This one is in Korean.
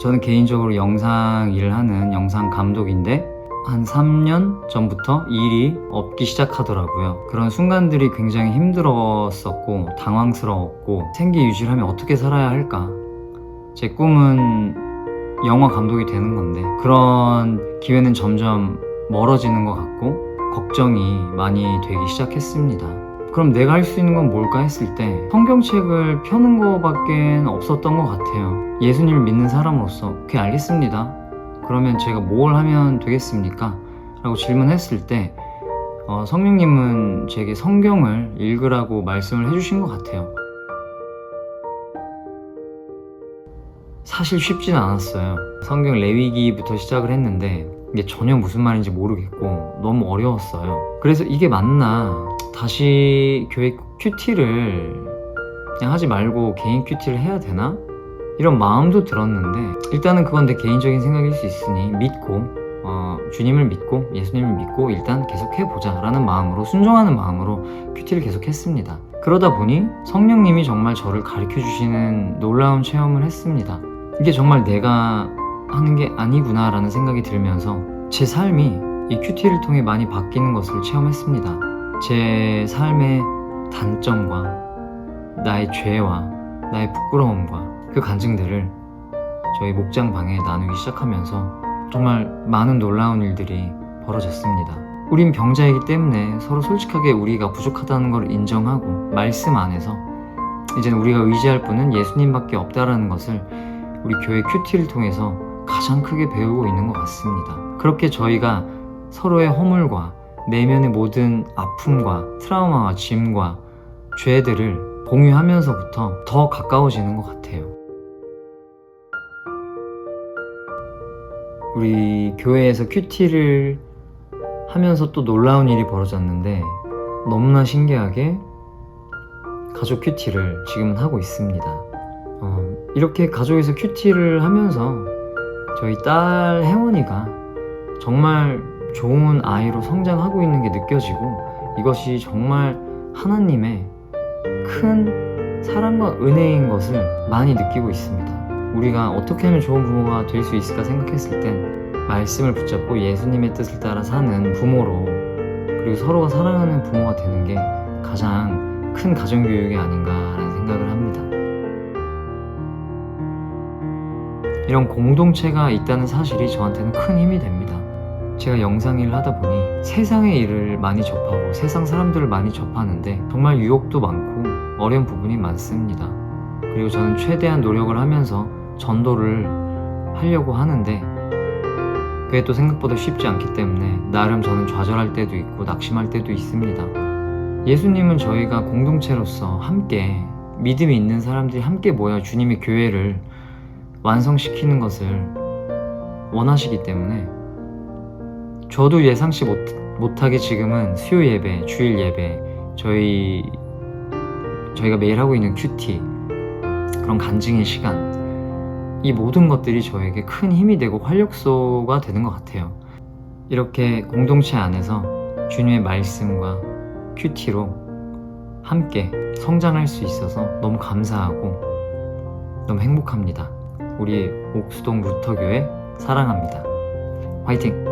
저는 개인적으로 영상 일을 하는 영상 감독인데 한 3년 전부터 일이 없기 시작하더라고요. 그런 순간들이 굉장히 힘들었었고 당황스러웠고 생계 유지를 하면 어떻게 살아야 할까? 제 꿈은 영화 감독이 되는 건데 그런 기회는 점점 멀어지는 것 같고 걱정이 많이 되기 시작했습니다. 그럼 내가 할 수 있는 건 뭘까 했을 때 성경책을 펴는 거밖에 없었던 것 같아요. 예수님을 믿는 사람으로서 오케이 알겠습니다. 그러면 제가 뭘 하면 되겠습니까? 라고 질문했을 때 어, 성령님은 제게 성경을 읽으라고 말씀을 해주신 것 같아요. 사실 쉽지는 않았어요. 성경 레위기부터 시작을 했는데 이게 전혀 무슨 말인지 모르겠고 너무 어려웠어요. 그래서 이게 맞나? 다시 교회 큐티를 그냥 하지 말고 개인 큐티를 해야 되나? 이런 마음도 들었는데 일단은 그건 내 개인적인 생각일 수 있으니 믿고 어, 주님을 믿고 예수님을 믿고 일단 계속 해보자 라는 마음으로 순종하는 마음으로 큐티를 계속 했습니다. 그러다 보니 성령님이 정말 저를 가르쳐 주시는 놀라운 체험을 했습니다. 이게 정말 내가 하는 게 아니구나 라는 생각이 들면서 제 삶이 이 큐티를 통해 많이 바뀌는 것을 체험했습니다. 제 삶의 단점과 나의 죄와 나의 부끄러움과 그 간증들을 저희 목장방에 나누기 시작하면서 정말 많은 놀라운 일들이 벌어졌습니다. 우린 병자이기 때문에 서로 솔직하게 우리가 부족하다는 걸 인정하고 말씀 안에서 이제는 우리가 의지할 분은 예수님밖에 없다라는 것을 우리 교회 큐티를 통해서 가장 크게 배우고 있는 것 같습니다. 그렇게 저희가 서로의 허물과 내면의 모든 아픔과 트라우마와 짐과 죄들을 공유하면서부터 더 가까워지는 것 같아요. 우리 교회에서 큐티를 하면서 또 놀라운 일이 벌어졌는데 너무나 신기하게 가족 큐티를 지금은 하고 있습니다. 어, 이렇게 가족에서 큐티를 하면서 저희 딸 혜원이가 정말 좋은 아이로 성장하고 있는 게 느껴지고 이것이 정말 하나님의 큰 사랑과 은혜인 것을 많이 느끼고 있습니다. 우리가 어떻게 하면 좋은 부모가 될 수 있을까 생각했을 땐 말씀을 붙잡고 예수님의 뜻을 따라 사는 부모로 그리고 서로가 사랑하는 부모가 되는 게 가장 큰 가정교육이 아닌가라는 생각을 합니다. 이런 공동체가 있다는 사실이 저한테는 큰 힘이 됩니다. 제가 영상 일을 하다 보니 세상의 일을 많이 접하고 세상 사람들을 많이 접하는데 정말 유혹도 많고 어려운 부분이 많습니다. 그리고 저는 최대한 노력을 하면서 전도를 하려고 하는데 그게 또 생각보다 쉽지 않기 때문에 나름 저는 좌절할 때도 있고 낙심할 때도 있습니다. 예수님은 저희가 공동체로서 함께 믿음이 있는 사람들이 함께 모여 주님의 교회를 완성시키는 것을 원하시기 때문에 저도 예상치 못, 못하게 지금은 수요 예배, 주일 예배, 저희 저희가 매일 하고 있는 큐티 그런 간증의 시간 이 모든 것들이 저에게 큰 힘이 되고 활력소가 되는 것 같아요. 이렇게 공동체 안에서 주님의 말씀과 큐티로 함께 성장할 수 있어서 너무 감사하고 너무 행복합니다. 우리 옥수동 루터교회 사랑합니다. 화이팅!